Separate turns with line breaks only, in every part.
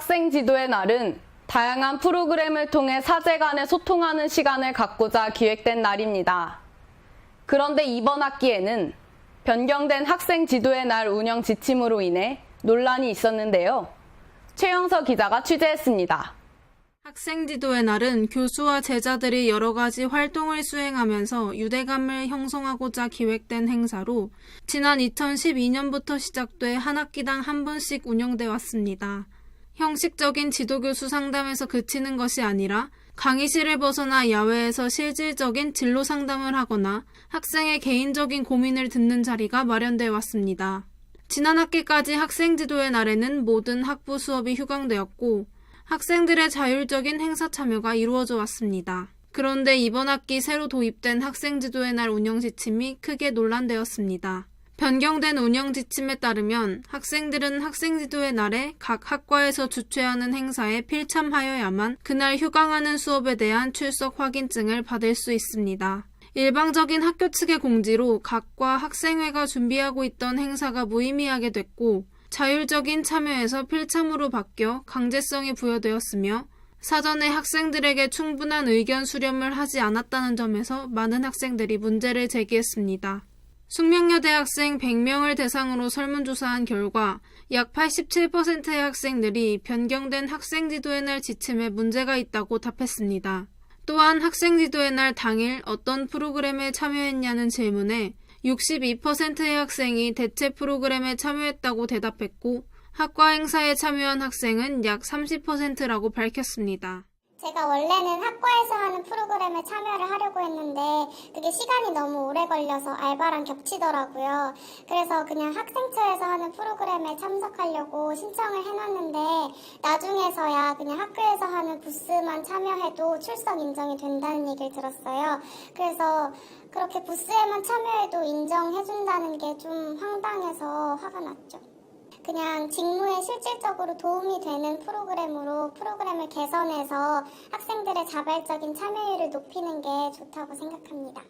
학생 지도의 날은 다양한 프로그램을 통해 사제 간에 소통하는 시간을 갖고자 기획된 날입니다. 그런데 이번 학기에는 변경된 학생 지도의 날 운영 지침으로 인해 논란이 있었는데요. 최영서 기자가 취재했습니다.
학생 지도의 날은 교수와 제자들이 여러 가지 활동을 수행하면서 유대감을 형성하고자 기획된 행사로 지난 2012년부터 시작돼 한 학기당 한 번씩 운영돼 왔습니다. 형식적인 지도교수 상담에서 그치는 것이 아니라 강의실을 벗어나 야외에서 실질적인 진로 상담을 하거나 학생의 개인적인 고민을 듣는 자리가 마련돼 왔습니다. 지난 학기까지 학생 지도의 날에는 모든 학부 수업이 휴강되었고 학생들의 자율적인 행사 참여가 이루어져 왔습니다. 그런데 이번 학기 새로 도입된 학생 지도의 날 운영 지침이 크게 논란되었습니다. 변경된 운영 지침에 따르면 학생들은 학생 지도의 날에 각 학과에서 주최하는 행사에 필참하여야만 그날 휴강하는 수업에 대한 출석 확인증을 받을 수 있습니다. 일방적인 학교 측의 공지로 각과 학생회가 준비하고 있던 행사가 무의미하게 됐고 자율적인 참여에서 필참으로 바뀌어 강제성이 부여되었으며 사전에 학생들에게 충분한 의견 수렴을 하지 않았다는 점에서 많은 학생들이 문제를 제기했습니다. 숙명여대 학생 100명을 대상으로 설문조사한 결과 약 87%의 학생들이 변경된 학생 지도의 날 지침에 문제가 있다고 답했습니다. 또한 학생 지도의 날 당일 어떤 프로그램에 참여했냐는 질문에 62%의 학생이 대체 프로그램에 참여했다고 대답했고 학과 행사에 참여한 학생은 약 30%라고 밝혔습니다.
제가 원래는 학과에서 하는 프로그램에 참여를 하려고 했는데 그게 시간이 너무 오래 걸려서 알바랑 겹치더라고요. 그래서 그냥 학생처에서 하는 프로그램에 참석하려고 신청을 해놨는데 나중에서야 그냥 학교에서 하는 부스만 참여해도 출석 인정이 된다는 얘기를 들었어요. 그래서 그렇게 부스에만 참여해도 인정해준다는 게 좀 황당해서 화가 났죠. 그냥 직무에 실질적으로 도움이 되는 프로그램으로 프로그램을 개선해서 학생들의 자발적인 참여율을 높이는 게 좋다고 생각합니다.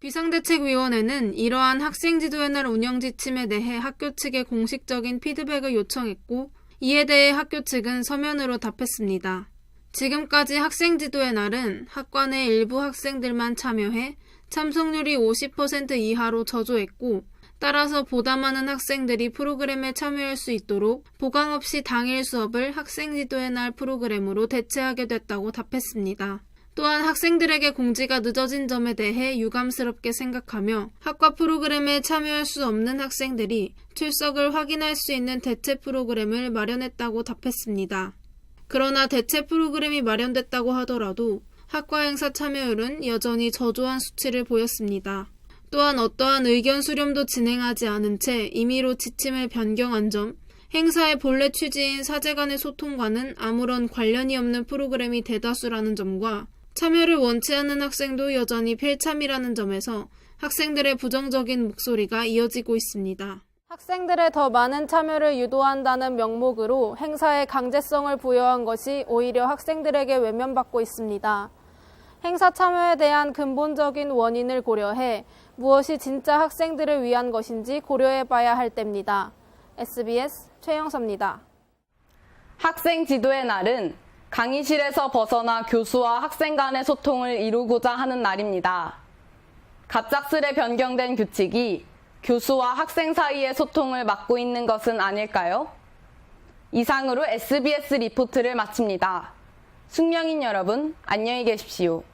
비상대책위원회는 이러한 학생지도의 날 운영 지침에 대해 학교 측에 공식적인 피드백을 요청했고 이에 대해 학교 측은 서면으로 답했습니다. 지금까지 학생지도의 날은 학관의 일부 학생들만 참여해 참석률이 50% 이하로 저조했고 따라서 보다 많은 학생들이 프로그램에 참여할 수 있도록 보강 없이 당일 수업을 학생 지도의 날 프로그램으로 대체하게 됐다고 답했습니다. 또한 학생들에게 공지가 늦어진 점에 대해 유감스럽게 생각하며 학과 프로그램에 참여할 수 없는 학생들이 출석을 확인할 수 있는 대체 프로그램을 마련했다고 답했습니다. 그러나 대체 프로그램이 마련됐다고 하더라도 학과 행사 참여율은 여전히 저조한 수치를 보였습니다. 또한 어떠한 의견 수렴도 진행하지 않은 채 임의로 지침을 변경한 점, 행사의 본래 취지인 사제 간의 소통과는 아무런 관련이 없는 프로그램이 대다수라는 점과 참여를 원치 않는 학생도 여전히 필참이라는 점에서 학생들의 부정적인 목소리가 이어지고 있습니다. 학생들의 더 많은 참여를 유도한다는 명목으로 행사에 강제성을 부여한 것이 오히려 학생들에게 외면받고 있습니다. 행사 참여에 대한 근본적인 원인을 고려해 무엇이 진짜 학생들을 위한 것인지 고려해 봐야 할 때입니다. SBS 최영서입니다.
학생 지도의 날은 강의실에서 벗어나 교수와 학생 간의 소통을 이루고자 하는 날입니다. 갑작스레 변경된 규칙이 교수와 학생 사이의 소통을 막고 있는 것은 아닐까요? 이상으로 SBS 리포트를 마칩니다. 숙명인 여러분, 안녕히 계십시오.